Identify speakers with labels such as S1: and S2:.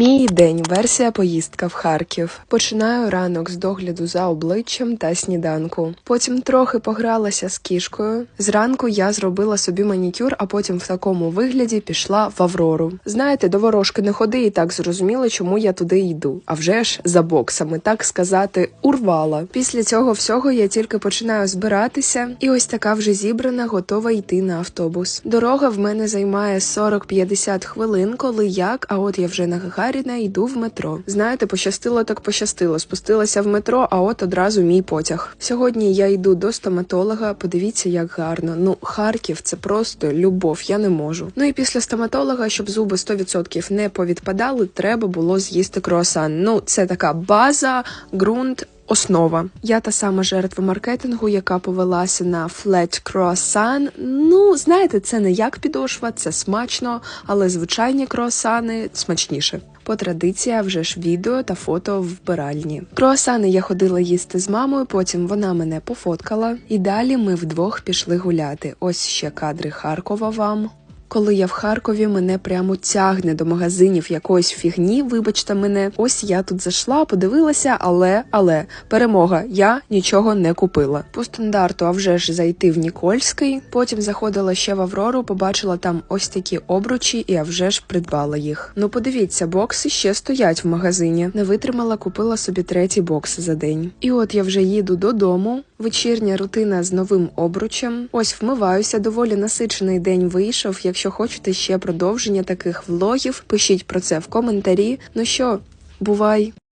S1: Мій день, версія поїздка в Харків. Починаю ранок з догляду за обличчям та сніданку. Потім трохи погралася з кішкою. Зранку я зробила собі манікюр, а потім в такому вигляді пішла в Аврору. Знаєте, до ворожки не ходи і так зрозуміло, чому я туди йду. А вже ж за боксами, так сказати, урвала. Після цього всього я тільки починаю збиратися, і ось така вже зібрана, готова йти на автобус. Дорога в мене займає 40-50 хвилин, коли як, а от я вже на Гагаріна йду в метро. Знаєте, пощастило так пощастило. Спустилася в метро, а от одразу мій потяг. Сьогодні я йду до стоматолога. Подивіться, як гарно. Ну, Харків це просто любов. Я не можу. Ну і після стоматолога, щоб зуби 100% не повідпадали, треба було з'їсти круасан. Ну, це така база, ґрунт. Основа. Я та сама жертва маркетингу, яка повелася на флет круасан. Ну, знаєте, це не як підошва, це смачно, але звичайні круасани смачніше. По традиція вже ж відео та фото в вбиральні. Круасани я ходила їсти з мамою, потім вона мене пофоткала, і далі ми вдвох пішли гуляти. Ось ще кадри Харкова вам. Коли я в Харкові, мене прямо тягне до магазинів якоїсь фігні. Вибачте мене, ось я тут зайшла, подивилася, але але перемога, я нічого не купила. По стандарту, а вже ж зайти в Нікольський. Потім заходила ще в Аврору, побачила там ось такі обручі, і а вже ж придбала їх. Ну подивіться, бокси ще стоять в магазині. Не витримала, купила собі третій бокс за день. І от я вже їду додому. Вечірня рутина з новим обручем. Ось вмиваюся. Доволі насичений день вийшов. Якщо хочете ще продовження таких влогів, пишіть про це в коментарі. Ну що, бувай!